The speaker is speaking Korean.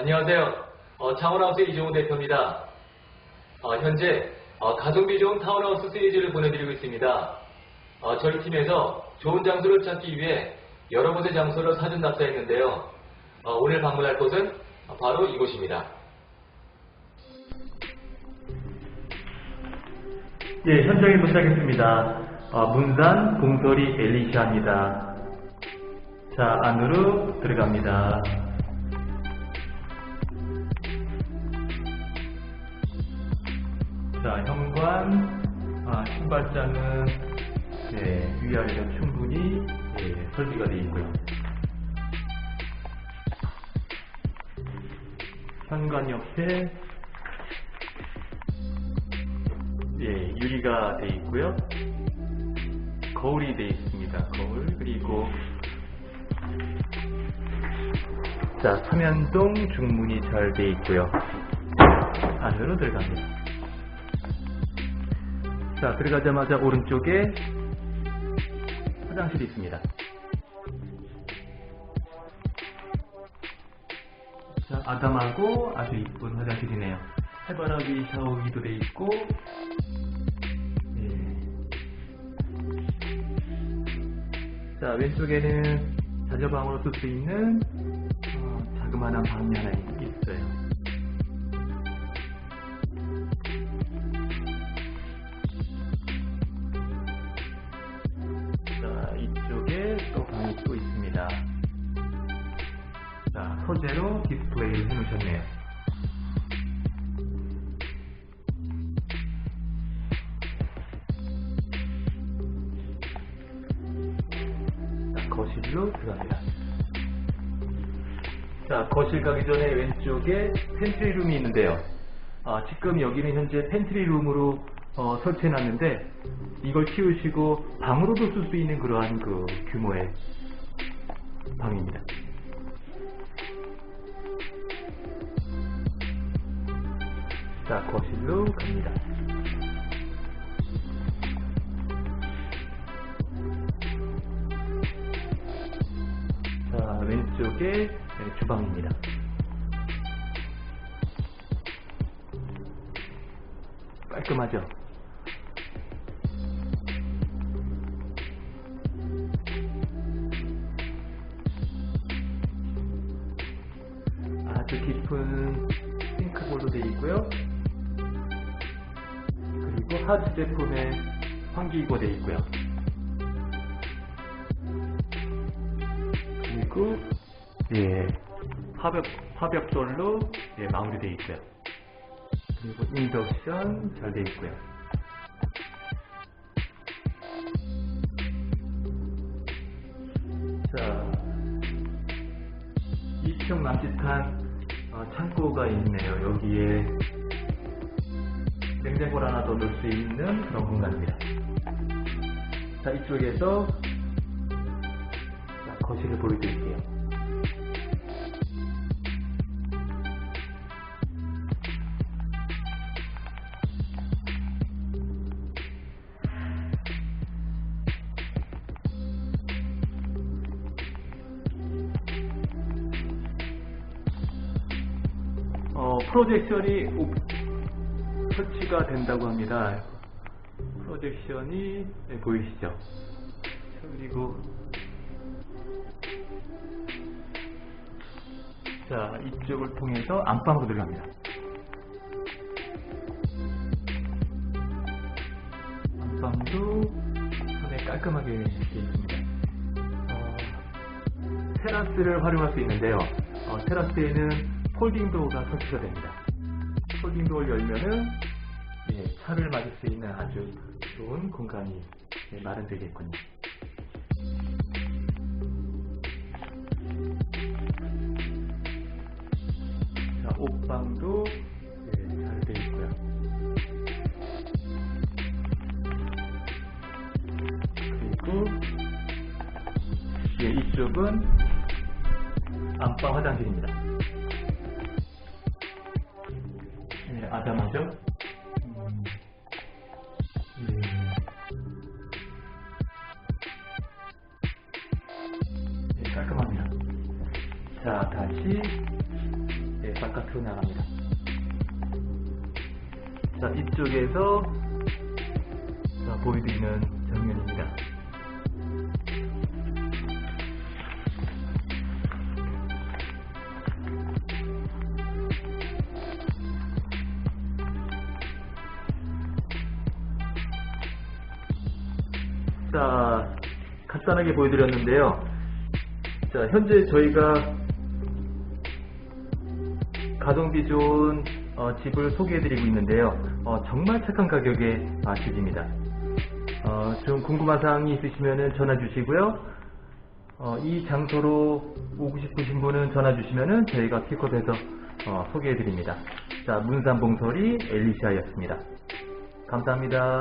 안녕하세요. 어, 창원하우스의 이종훈 대표입니다. 어, 현재 어, 가성비 좋은 타운하우스 시리즈를 보내드리고 있습니다. 어, 저희 팀에서 좋은 장소를 찾기 위해 여러 곳의 장소를 사전 답사했는데요. 어, 오늘 방문할 곳은 바로 이곳입니다. 예, 현장에 도착했습니다. 어, 문산 공설이 엘리시아입니다. 자, 안으로 들어갑니다. 자, 현관, 아, 신발장은 예, 위아래가 충분히 예, 설비가 되어 있고요. 현관 옆에 예, 유리가 돼 있고요. 거울이 돼 있습니다. 거울 그리고 자 서면동 중문이 잘돼 있고요. 안으로 들어갑니다. 자 들어가자마자 오른쪽에 화장실이 있습니다. 자 아담하고 아주 이쁜 화장실이네요. 해바라기 샤워기도 돼 있고 예. 자 왼쪽에는 자녀방으로 쓸 수 있는 어, 자그마한 방이 하나 있어 소재로 디스플레이를 해놓으셨네요. 자, 거실로 들어갑니다. 자, 거실 가기 전에 왼쪽에 팬트리룸이 있는데요. 아, 지금 여기는 현재 팬트리룸으로 어, 설치해놨는데 이걸 키우시고 방으로도 쓸 수 있는 그러한 그 규모의 방입니다. 자, 거실로 갑니다. 자, 왼쪽에 네, 주방입니다. 깔끔하죠? 아주 깊은 싱크볼도 되어 있고요. 그리고 하즈 제품의 환기구가 되어 있고요. 그리고 예 화벽 화벽돌로 예, 마무리되어 있고요. 그리고 인덕션 잘 되어 있고요. 자 2층 남짓한 어, 창고가 있네요. 여기에 냉장고를 하나 더 넣을 수 있는 그런 공간입니다. 자 이쪽에서 자, 거실을 보여드릴게요. 프로젝션이 오- 설치가 된다고 합니다. 프로젝션이 네, 보이시죠? 그리고 자 이쪽을 통해서 안방으로 들어갑니다. 안방도 상당히 깔끔하게 되어 있습니다. 어, 테라스를 활용할 수 있는데요. 어, 테라스에는 폴딩 도어가 설치가 됩니다. 폴딩 도어를 열면은 예, 차를 맞을 수 있는 아주 좋은 공간이 예, 마련되겠군요. 자, 옷방도 예, 잘 되어 있고요. 그리고 예, 이쪽은 안방 화장실입니다. 아담하죠? 음, 네. 네, 깔끔합니다. 자, 다시 네, 바깥으로 나갑니다. 자, 이쪽에서 자, 보여드리는 자, 간단하게 보여드렸는데요. 자, 현재 저희가 가성비 좋은 어, 집을 소개해드리고 있는데요. 어, 정말 착한 가격의 아, 집입니다. 어, 좀 궁금한 사항이 있으시면 전화 주시고요. 어, 이 장소로 오고 싶으신 분은 전화 주시면 저희가 픽업해서 어, 소개해드립니다. 자, 문산봉설이 엘리시아였습니다. 감사합니다.